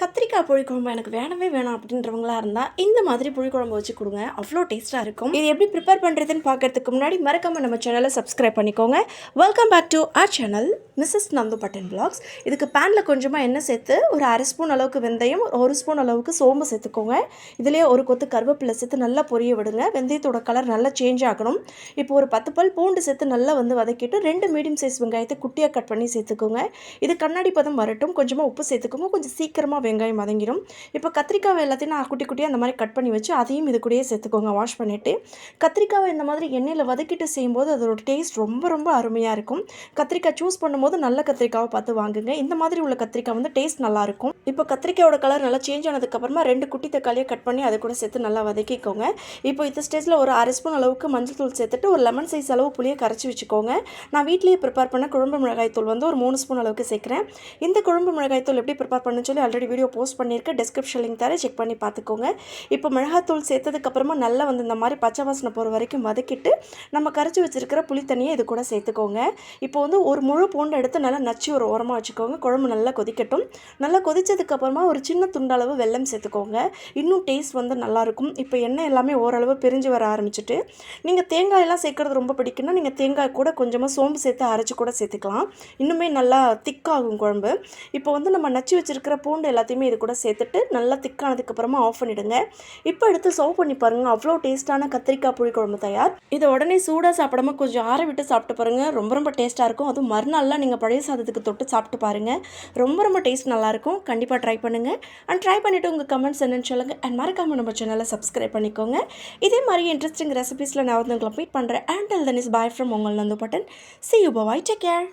கத்திரிக்காய் புளிக்குழம்பு எனக்கு வேணவே வேணாம் அப்படின்றவங்களா இருந்தால் இந்த மாதிரி புளிக்குழம்பு வச்சு கொடுங்க. அவ்வளோ டேஸ்ட்டாக இருக்கும். இது எப்படி ப்ரிப்பேர் பண்ணுறதுன்னு பார்க்கறதுக்கு முன்னாடி மறக்காம நம்ம சேனலை சப்ஸ்கிரைப் பண்ணிக்கோங்க. Welcome back to our channel Mrs Nandu button blocks இதுக்கு பேனில் கொஞ்சமாக எண்ணெய் சேர்த்து ஒரு அரை ஸ்பூன் அளவுக்கு வெந்தயம் ஒரு ஸ்பூன் அளவுக்கு சோம்பு சேர்த்துக்கோங்க. இதுலேயே ஒரு கொத்து கருவேப்பிலை சேர்த்து நல்லா பொரிய விடுங்க. வெந்தயத்தோட கலர் நல்லா சேஞ்ச் ஆகணும். இப்போ ஒரு பத்து பல் பூண்டு சேர்த்து நல்லா வந்து வதக்கிட்டு ரெண்டு மீடியம் சைஸ் வெங்காயத்தை குட்டியாக கட் பண்ணி சேர்த்துக்கோங்க. இது கண்ணாடி பதம் வரட்டும். கொஞ்சமாக உப்பு சேர்த்துக்கோங்க. கொஞ்சம் சீக்கிரமாக வெங்காயம் வதங்கிடும் இப்போ கத்திரிக்காவை எல்லாத்தையும் நான் குட்டி குட்டியாக அந்த மாதிரி கட் பண்ணி வச்சு அதையும் இது கூடயே சேர்த்துக்கோங்க வாஷ் பண்ணிவிட்டு கத்திரிக்காவை இந்த மாதிரி எண்ணெயில் வதக்கிட்டு செய்யும்போது அதோட டேஸ்ட் ரொம்ப ரொம்ப அருமையாக இருக்கும். கத்திரிக்காய் சூஸ் பண்ணும்போது நல்ல கத்திரிக்காவை பார்த்து வாங்குங்க. இந்த மாதிரி உள்ள கத்திரிக்காய் வந்து டேஸ்ட் நல்லாயிருக்கும் இப்போ கத்திரிக்காயோட கலர் நல்லா சேஞ்ச் ஆனதுக்கப்புறமா ரெண்டு குட்டி தக்காளியை கட் பண்ணி அதை கூட சேர்த்து நல்லா வதக்கிக்கோங்க. இப்போ இந்த ஸ்டேஜில் ஒரு அரை ஸ்பூன் அளவுக்கு மஞ்சள் தூள் சேர்த்துட்டு ஒரு லெமன் சைஸ் அளவு புளியை கரைச்சி வச்சுக்கோங்க. நான் வீட்லேயே ப்ரிப்பேர் பண்ண குழம்பு மிளகாய் தூள் வந்து ஒரு மூணு ஸ்பூன் அளவுக்கு சேர்க்குறேன். இந்த குழம்பு மிளகாய் தூள் எப்படி ப்ரிப்பேர் பண்ணு சொல்லி ஆல்ரெடி வீடியோ போஸ்ட் பண்ணியிருக்கேன். டிஸ்கிரிப்ஷன் லிங்க் தர செக் பண்ணி பார்த்துக்கோங்க. இப்போ மிளகாத்தூள் சேர்த்ததுக்கப்புறமா நல்லா வந்து இந்த மாதிரி பச்சை வாசனை போகிற வரைக்கும் வதக்கிட்டு நம்ம கரைச்சி வச்சிருக்கிற புளி தண்ணியை இது கூட சேர்த்துக்கோங்க. இப்போ வந்து ஒரு முழு பூண்டு எடுத்து நல்லா நச்சு ஒரு ஓரமாக வச்சுக்கோங்க. குழம்பு நல்லா கொதிக்கட்டும். நல்லா கொதித்ததுக்கப்புறமா ஒரு சின்ன துண்டளவு வெல்லம் சேர்த்துக்கோங்க. இன்னும் டேஸ்ட் வந்து நல்லாயிருக்கும். இப்போ எண்ணெய் எல்லாமே ஓரளவு பிரிஞ்சு வர ஆரம்பிச்சிட்டு நீங்கள் தேங்காயெல்லாம் சேர்க்குறது ரொம்ப பிடிக்குன்னா நீங்கள் தேங்காய் கூட கொஞ்சமாக சோம்பு சேர்த்து அரைச்சி கூட சேர்த்துக்கலாம். இன்னுமே நல்லா திக்காகும் குழம்பு. இப்போ வந்து நம்ம நச்சு வச்சுருக்கிற பூண்டு எல்லாத்தையும் எல்லாத்தையுமே இது கூட சேர்த்துட்டு நல்லா திக்கானதுக்கப்புறமா ஆஃப் பண்ணிவிடுங்க இப்போ எடுத்து சர்வ் பண்ணி பாருங்கள் அவ்வளோ டேஸ்ட்டான கத்திரிக்காய் புளி குழம்பு தயார். இதை உடனே சூடாக சாப்பிடாம கொஞ்சம் ஆற விட்டு சாப்பிட்டு பாருங்கள் ரொம்ப ரொம்ப டேஸ்ட்டாக இருக்கும். அதுவும் மறுநாள்லாம் நீங்கள் பழைய சாதத்துக்கு தொட்டு சாப்பிட்டு பாருங்கள் ரொம்ப ரொம்ப டேஸ்ட் நல்லாயிருக்கும் கண்டிப்பாக ட்ரை பண்ணுங்கள் அண்ட் ட்ரை பண்ணிவிட்டு உங்கள் கமெண்ட்ஸ் என்னென்னு சொல்லுங்கள் அண்ட் மறக்காமல் நம்ம சேனலை சப்ஸ்கிரைப் பண்ணிக்கோங்க. இதே மாதிரி இன்ட்ரெஸ்டிங் ரெசிபீஸில் நான் வந்து உங்களை மீட் பண்ணுறேன் and till then is bye from உங்கள் Nandu button. See you bye take care